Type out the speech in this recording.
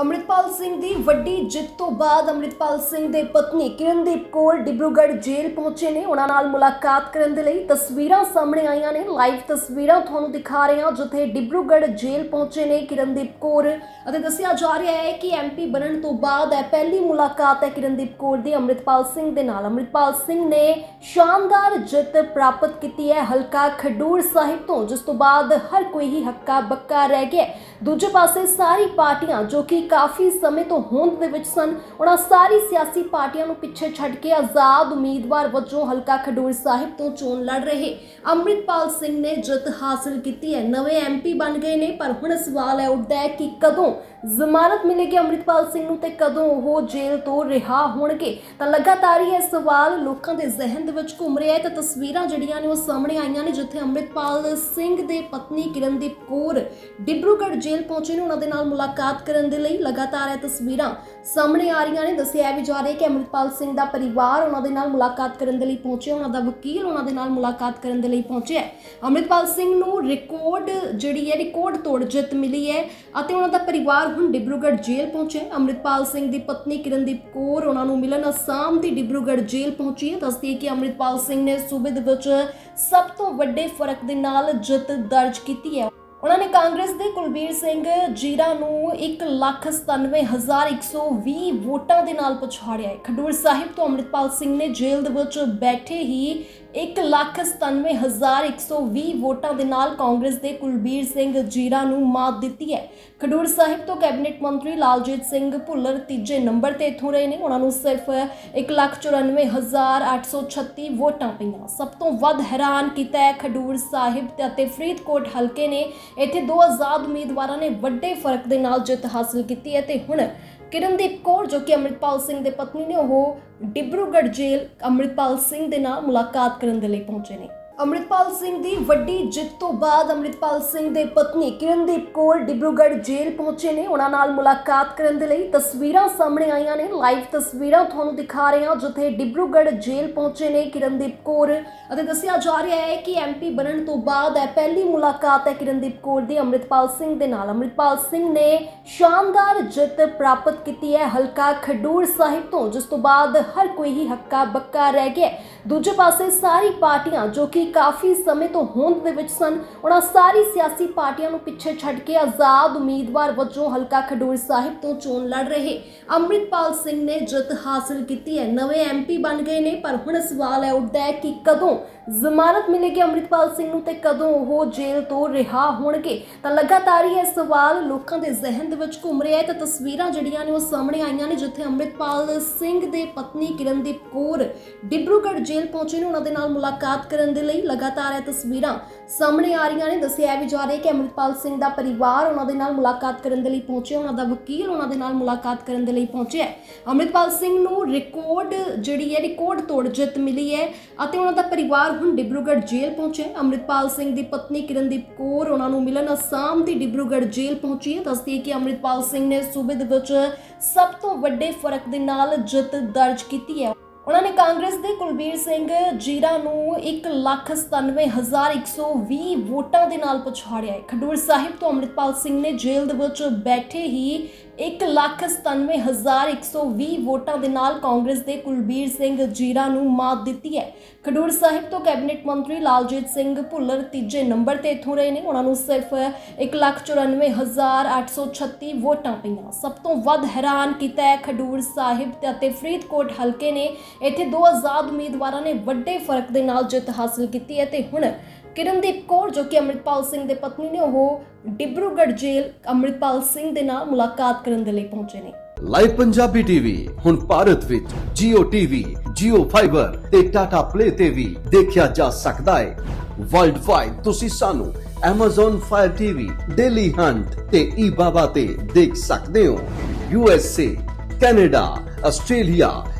ਅੰਮ੍ਰਿਤਪਾਲ ਸਿੰਘ ਦੀ ਵੱਡੀ ਜਿੱਤ ਤੋਂ ਬਾਅਦ ਅੰਮ੍ਰਿਤਪਾਲ ਸਿੰਘ ਦੇ ਪਤਨੀ ਕਿਰਨਦੀਪ ਕੌਰ ਡਿਬਰੂਗੜ੍ਹ ਜੇਲ੍ਹ ਪਹੁੰਚੇ ਨੇ। ਉਹਨਾਂ ਨਾਲ ਮੁਲਾਕਾਤ ਕਰਨ ਦੇ ਲਈ ਤਸਵੀਰਾਂ ਸਾਹਮਣੇ ਆਈਆਂ ਨੇ। ਲਾਈਵ ਤਸਵੀਰਾਂ ਤੁਹਾਨੂੰ ਦਿਖਾ ਰਹੇ ਹਾਂ, ਜਿੱਥੇ ਡਿਬਰੂਗੜ੍ਹ ਜੇਲ੍ਹ ਪਹੁੰਚੇ ਨੇ ਕਿਰਨਦੀਪ ਕੌਰ। ਅਤੇ ਦੱਸਿਆ ਜਾ ਰਿਹਾ ਹੈ ਕਿ ਐਮਪੀ ਬਣਨ ਤੋਂ ਬਾਅਦ ਇਹ ਪਹਿਲੀ ਮੁਲਾਕਾਤ ਹੈ ਕਿਰਨਦੀਪ ਕੌਰ ਦੀ ਅੰਮ੍ਰਿਤਪਾਲ ਸਿੰਘ ਦੇ ਨਾਲ। ਅੰਮ੍ਰਿਤਪਾਲ ਸਿੰਘ ਨੇ ਸ਼ਾਨਦਾਰ ਜਿੱਤ ਪ੍ਰਾਪਤ ਕੀਤੀ ਹੈ ਹਲਕਾ ਖਡੂਰ ਸਾਹਿਬ ਤੋਂ, ਜਿਸ ਤੋਂ ਬਾਅਦ ਹਰ ਕੋਈ ਹੀ ਹੱਕਾ ਬੱਕਾ ਰਹਿ ਗਿਆ ਦੂਜੇ ਪਾਸੇ ਸਾਰੀ ਪਾਰਟੀਆਂ, ਜੋ ਕਿ ਕਾਫੀ ਸਮੇਂ ਤੋਂ ਹੋਂਦ ਦੇ ਵਿੱਚ ਸਨ। ਉਹਨਾਂ ਸਾਰੀ ਸਿਆਸੀ ਪਾਰਟੀਆਂ ਨੂੰ ਪਿੱਛੇ ਛੱਡ ਕੇ ਆਜ਼ਾਦ ਉਮੀਦਵਾਰ ਵਜੋਂ ਹਲਕਾ ਖਡੂਰ ਸਾਹਿਬ ਤੋਂ ਚੋਣ ਲੜ ਰਹੇ। ਅੰਮ੍ਰਿਤਪਾਲ ਸਿੰਘ ਨੇ ਜਿੱਤ ਹਾਸਲ ਕੀਤੀ ਹੈ। ਨਵੇਂ ਐਮਪੀ ਬਣ ਗਏ ਨੇ, ਪਰ ਹੁਣ ਸਵਾਲ ਹੈ ਉੱਠਦਾ ਹੈ ਕਿ ਕਦੋਂ ਜ਼ਮਾਨਤ ਮਿਲੇਗੀ ਅੰਮ੍ਰਿਤਪਾਲ ਸਿੰਘ ਨੂੰ ਤੇ ਕਦੋਂ ਉਹ ਜੇਲ੍ਹ ਤੋਂ ਰਿਹਾ ਹੋਣਗੇ? ਤਾਂ ਲਗਾਤਾਰ ਹੀ ਇਹ ਸਵਾਲ ਲੋਕਾਂ ਦੇ ਜ਼ਿਹਨ ਦੇ ਵਿੱਚ ਘੁੰਮ ਰਿਹਾ ਹੈ। ਤਾਂ ਤਸਵੀਰਾਂ ਜਿਹੜੀਆਂ ਨੇ ਉਹ ਸਾਹਮਣੇ ਆਈਆਂ ਨੇ, ਜਿੱਥੇ ਅੰਮ੍ਰਿਤਪਾਲ ਸਿੰਘ ਦੇ ਪਤਨੀ ਕਿਰਨਦੀਪ ਕੌਰ ਡਿਬਰੂਗੜ੍ਹ ਜੇਲ੍ਹ ਪਹੁੰਚੇ ਨੇ। ਉਹਨਾਂ ਦੇ ਨਾਲ ਮੁਲਾਕਾਤ ਕਰਨ ਦੇ ਲਈ ਲਗਾਤਾਰ ਇਹ ਤਸਵੀਰਾਂ ਸਾਹਮਣੇ ਆ ਰਹੀਆਂ ਨੇ। ਦੱਸਿਆ ਵੀ ਜਾ ਰਿਹਾ ਕਿ ਅੰਮ੍ਰਿਤਪਾਲ ਸਿੰਘ ਦਾ ਪਰਿਵਾਰ ਉਹਨਾਂ ਦੇ ਨਾਲ ਮੁਲਾਕਾਤ ਕਰਨ ਦੇ ਲਈ ਪਹੁੰਚਿਆ। ਉਹਨਾਂ ਦਾ ਵਕੀਲ ਉਹਨਾਂ ਦੇ ਨਾਲ ਮੁਲਾਕਾਤ ਕਰਨ ਦੇ ਲਈ ਪਹੁੰਚਿਆ ਹੈ। ਅੰਮ੍ਰਿਤਪਾਲ ਸਿੰਘ ਨੂੰ ਰਿਕਾਰਡ ਜਿਹੜੀ ਹੈ, ਰਿਕਾਰਡ ਤੋੜ ਜਿੱਤ ਮਿਲੀ ਹੈ ਅਤੇ ਉਹਨਾਂ ਦਾ ਪਰਿਵਾਰ ਹੁਣ ਡਿਬਰੂਗੜ੍ਹ ਜੇਲ੍ਹ ਪਹੁੰਚਿਆ ਹੈ। ਅੰਮ੍ਰਿਤਪਾਲ ਸਿੰਘ ਦੀ ਪਤਨੀ ਕਿਰਨਦੀਪ ਕੌਰ ਉਹਨਾਂ ਨੂੰ ਮਿਲਣ ਅਸਾਮ ਦੀ ਡਿਬਰੂਗੜ੍ਹ ਜੇਲ੍ਹ ਪਹੁੰਚੀ ਹੈ ਦੱਸਦੀ ਹੈ ਕਿ ਅੰਮ੍ਰਿਤਪਾਲ ਸਿੰਘ ਨੇ ਸੂਬੇ ਦੇ ਵਿੱਚ ਸਭ ਤੋਂ ਵੱਡੇ ਫ਼ਰਕ ਦੇ ਨਾਲ ਜਿੱਤ ਦਰਜ ਕੀਤੀ ਹੈ ਉਹਨਾਂ ਨੇ ਕਾਂਗਰਸ ਦੇ ਕੁਲਬੀਰ ਸਿੰਘ ਜੀਰਾ ਨੂੰ 197120 ਵੋਟਾਂ ਦੇ ਨਾਲ ਪਛਾੜਿਆ ਹੈ। ਖਡੂਰ ਸਾਹਿਬ ਤੋਂ ਅੰਮ੍ਰਿਤਪਾਲ ਸਿੰਘ ਨੇ ਜੇਲ੍ਹ ਦੇ ਵਿੱਚ ਬੈਠੇ ਹੀ 197120 ਵੋਟਾਂ ਦੇ ਨਾਲ ਕਾਂਗਰਸ ਦੇ ਕੁਲਬੀਰ ਸਿੰਘ ਜੀਰਾ ਨੂੰ ਮਾਤ ਦਿੱਤੀ ਹੈ। ਖਡੂਰ ਸਾਹਿਬ ਤੋਂ ਕੈਬਨਿਟ ਮੰਤਰੀ ਲਾਲਜੀਤ ਸਿੰਘ ਭੁੱਲਰ ਤੀਜੇ ਨੰਬਰ ਤੇ ਇੱਥੋਂ ਰਹੇ ਨੇ। ਉਹਨਾਂ ਨੂੰ ਸਿਰਫ 194836 ਵੋਟਾਂ ਪਈਆਂ। ਸਭ ਤੋਂ ਵੱਧ ਹੈਰਾਨ ਕੀਤਾ ਹੈ ਖਡੂਰ ਸਾਹਿਬ ਅਤੇ ਫਰੀਦਕੋਟ ਹਲਕੇ ਨੇ ਇੱਥੇ ਦੋ ਆਜ਼ਾਦ ਉਮੀਦਵਾਰਾਂ ਨੇ ਵੱਡੇ ਫ਼ਰਕ ਦੇ ਨਾਲ ਜਿੱਤ ਹਾਸਲ ਕੀਤੀ ਹੈ ਤੇ ਹੁਣ ਕਿਰਨਦੀਪ ਕੌਰ ਜੋ ਕਿ ਅੰਮ੍ਰਿਤਪਾਲ ਸਿੰਘ ਦੇ ਪਤਨੀ ਨੇ, ਉਹ ਡਿਬਰੂਗੜ੍ਹ ਜੇਲ੍ਹ ਅੰਮ੍ਰਿਤਪਾਲ ਸਿੰਘ ਦੇ ਨਾਲ ਮੁਲਾਕਾਤ ਕਰਨ ਦੇ ਲਈ ਪਹੁੰਚੇ ਨੇ। ਅੰਮ੍ਰਿਤਪਾਲ ਸਿੰਘ ਦੀ ਵੱਡੀ ਜਿੱਤ ਤੋਂ ਬਾਅਦ ਅੰਮ੍ਰਿਤਪਾਲ ਸਿੰਘ ਦੇ ਪਤਨੀ ਕਿਰਨਦੀਪ ਕੌਰ ਡਿਬਰੂਗੜ੍ਹ ਜੇਲ੍ਹ ਪਹੁੰਚੇ ਨੇ। ਉਹਨਾਂ ਨਾਲ ਮੁਲਾਕਾਤ ਕਰਨ ਦੇ ਲਈ ਤਸਵੀਰਾਂ ਸਾਹਮਣੇ ਆਈਆਂ ਨੇ। ਲਾਈਵ ਤਸਵੀਰਾਂ ਤੁਹਾਨੂੰ ਦਿਖਾ ਰਹੇ ਹਾਂ, ਜਿੱਥੇ ਡਿਬਰੂਗੜ੍ਹ ਜੇਲ੍ਹ ਪਹੁੰਚੇ ਨੇ ਕਿਰਨਦੀਪ ਕੌਰ। ਅਤੇ ਦੱਸਿਆ ਜਾ ਰਿਹਾ ਹੈ ਕਿ ਐਮਪੀ ਬਣਨ ਤੋਂ ਬਾਅਦ ਇਹ ਪਹਿਲੀ ਮੁਲਾਕਾਤ ਹੈ ਕਿਰਨਦੀਪ ਕੌਰ ਦੀ। ਅੰਮ੍ਰਿਤਪਾਲ ਸਿੰਘ ਦੇ ਨਾਲ ਅੰਮ੍ਰਿਤਪਾਲ ਸਿੰਘ ਨੇ ਸ਼ਾਨਦਾਰ ਜਿੱਤ ਪ੍ਰਾਪਤ ਕੀਤੀ ਹੈ ਹਲਕਾ ਖਡੂਰ ਸਾਹਿਬ ਤੋਂ, ਜਿਸ ਤੋਂ ਬਾਅਦ ਹਰ ਕੋਈ ਹੀ ਹੱਕਾ ਬੱਕਾ ਰਹਿ ਗਿਆ ਦੂਜੇ ਪਾਸੇ ਸਾਰੀ ਪਾਰਟੀਆਂ, ਜੋ ਕਿ ਕਾਫੀ ਸਮੇਂ ਤੋਂ ਹੋਂਦ ਦੇ ਵਿੱਚ ਸਨ। ਉਹਨਾਂ ਸਾਰੀ ਸਿਆਸੀ ਪਾਰਟੀਆਂ ਨੂੰ ਪਿੱਛੇ ਛੱਡ ਕੇ ਆਜ਼ਾਦ ਉਮੀਦਵਾਰ ਵਜੋਂ ਹਲਕਾ ਖਡੂਰ ਸਾਹਿਬ ਤੋਂ ਚੋਣ ਲੜ ਰਹੇ। ਅੰਮ੍ਰਿਤਪਾਲ ਸਿੰਘ ਨੇ ਜਿੱਤ ਹਾਸਲ ਕੀਤੀ ਹੈ। ਨਵੇਂ ਐਮਪੀ ਬਣ ਗਏ ਨੇ, ਪਰ ਹੁਣ ਸਵਾਲ ਹੈ ਉੱਠਦਾ ਹੈ ਕਿ ਕਦੋਂ ਜ਼ਮਾਨਤ ਮਿਲੇਗੀ ਅੰਮ੍ਰਿਤਪਾਲ ਸਿੰਘ ਨੂੰ ਤੇ ਕਦੋਂ ਉਹ ਜੇਲ੍ਹ ਤੋਂ ਰਿਹਾ ਹੋਣਗੇ। ਤਾਂ ਲਗਾਤਾਰ ਹੀ ਇਹ ਸਵਾਲ ਲੋਕਾਂ ਦੇ ਜ਼ਿਹਨ ਦੇ ਵਿੱਚ ਘੁੰਮ ਰਿਹਾ ਹੈ। ਤਾਂ ਤਸਵੀਰਾਂ ਜਿਹੜੀਆਂ ਨੇ ਉਹ ਸਾਹਮਣੇ ਆਈਆਂ ਨੇ, ਜਿੱਥੇ ਅੰਮ੍ਰਿਤਪਾਲ ਸਿੰਘ ਦੇ ਪਤਨੀ ਕਿਰਨਦੀਪ ਕੌਰ ਡਿਬਰੂਗੜ੍ਹ ਜੇਲ੍ਹ ਪਹੁੰਚੇ ਨੇ। ਉਹਨਾਂ ਦੇ ਨਾਲ ਮੁਲਾਕਾਤ ਕਰਨ ਦੇ ਲਈ ਲਗਾਤਾਰ ਇਹ ਤਸਵੀਰਾਂ ਸਾਹਮਣੇ ਆ ਰਹੀਆਂ ਨੇ ਦੱਸਿਆ ਵੀ ਜਾ ਰਿਹਾ ਕਿ ਅੰਮ੍ਰਿਤਪਾਲ ਸਿੰਘ ਦਾ ਪਰਿਵਾਰ ਉਹਨਾਂ ਦੇ ਨਾਲ ਮੁਲਾਕਾਤ ਕਰਨ ਦੇ ਲਈ ਪਹੁੰਚਿਆ, ਉਹਨਾਂ ਦਾ ਵਕੀਲ ਉਹਨਾਂ ਦੇ ਨਾਲ ਮੁਲਾਕਾਤ ਕਰਨ ਦੇ ਲਈ ਪਹੁੰਚਿਆ ਹੈ। ਸਿੰਘ ਨੂੰ ਰਿਕਾਰਡ ਜਿਹੜੀ ਹੈ ਰਿਕਾਰਡ ਤੋੜ ਜਿੱਤ ਮਿਲੀ ਹੈ ਅਤੇ ਉਹਨਾਂ ਦਾ ਪਰਿਵਾਰ ਹੁਣ ਡਿਬਰੂਗੜ੍ਹ ਜੇਲ੍ਹ ਪਹੁੰਚਿਆ ਹੈ। ਅੰਮ੍ਰਿਤਪਾਲ ਸਿੰਘ ਦੀ ਪਤਨੀ ਕਿਰਨਦੀਪ ਕੌਰ ਉਹਨਾਂ ਨੂੰ ਮਿਲਣ ਅਸਾਮ ਦੀ ਡਿਬਰੂਗੜ੍ਹ ਜੇਲ੍ਹ ਪਹੁੰਚੀ ਹੈ ਦੱਸਦੀ ਹੈ ਕਿ ਅੰਮ੍ਰਿਤਪਾਲ ਸਿੰਘ ਨੇ ਸੂਬੇ ਦੇ ਵਿੱਚ ਸਭ ਤੋਂ ਵੱਡੇ ਫ਼ਰਕ ਦੇ ਨਾਲ ਜਿੱਤ ਦਰਜ ਕੀਤੀ ਹੈ ਉਹਨਾਂ ਨੇ ਕਾਂਗਰਸ ਦੇ ਕੁਲਬੀਰ ਸਿੰਘ ਜੀਰਾ ਨੂੰ 197120 ਵੋਟਾਂ ਦੇ ਨਾਲ ਪਛਾੜਿਆ ਹੈ। ਖਡੂਰ ਸਾਹਿਬ ਤੋਂ ਅੰਮ੍ਰਿਤਪਾਲ ਸਿੰਘ ਨੇ ਜੇਲ੍ਹ ਦੇ ਵਿੱਚ ਬੈਠੇ ਹੀ 197120 ਵੋਟਾਂ ਦੇ ਨਾਲ ਕਾਂਗਰਸ ਦੇ ਕੁਲਬੀਰ ਸਿੰਘ ਜੀਰਾ ਨੂੰ ਮਾਤ ਦਿੱਤੀ ਹੈ। ਖਡੂਰ ਸਾਹਿਬ ਤੋਂ ਕੈਬਨਿਟ ਮੰਤਰੀ ਲਾਲਜੀਤ ਸਿੰਘ ਭੁੱਲਰ ਤੀਜੇ ਨੰਬਰ ਤੇ ਇੱਥੋਂ ਰਹੇ ਨੇ। ਉਹਨਾਂ ਨੂੰ ਸਿਰਫ 194836 ਵੋਟਾਂ ਪਈਆਂ। ਸਭ ਤੋਂ ਵੱਧ ਹੈਰਾਨ ਕੀਤਾ ਹੈ ਖਡੂਰ ਸਾਹਿਬ ਤੇ ਅਤੇ ਫਰੀਦਕੋਟ ਹਲਕੇ ਨੇ ਇੱਥੇ ਦੋ ਆਜ਼ਾਦ ਉਮੀਦਵਾਰਾਂ ਨੇ ਵੱਡੇ ਫ਼ਰਕ ਦੇ ਨਾਲ ਜਿੱਤ ਹਾਸਲ ਕੀਤੀ ਹੈ ਤੇ ਹੁਣ ਕਿਰਨਦੀਪ ਕੌਰ ਜੋ ਕਿ ਅੰਮ੍ਰਿਤਪਾਲ ਸਿੰਘ ਦੇ ਪਤਨੀ ਨੇ ਉਹ ਡਿਬਰੂਗੜ੍ਹ ਜੇਲ੍ਹ ਅੰਮ੍ਰਿਤਪਾਲ ਸਿੰਘ ਦੇ ਨਾਲ ਮੁਲਾਕਾਤ ਕਰਨ ਦੇ ਲਈ ਪਹੁੰਚੇ ਨੇ। ਲਾਈਵ ਪੰਜਾਬੀ ਟੀਵੀ ਹੁਣ ਭਾਰਤ ਵਿੱਚ Jio TV, Jio Fiber ਤੇ Tata Play ਤੇ ਵੀ ਦੇਖਿਆ ਜਾ ਸਕਦਾ ਹੈ। ਵਰਲਡ ਵਾਈਡ ਤੁਸੀਂ ਸਾਨੂੰ Amazon Fire TV, Daily Hunt ਤੇ eBaba ਤੇ ਦੇਖ ਸਕਦੇ ਹੋ। USA, Canada, Australia,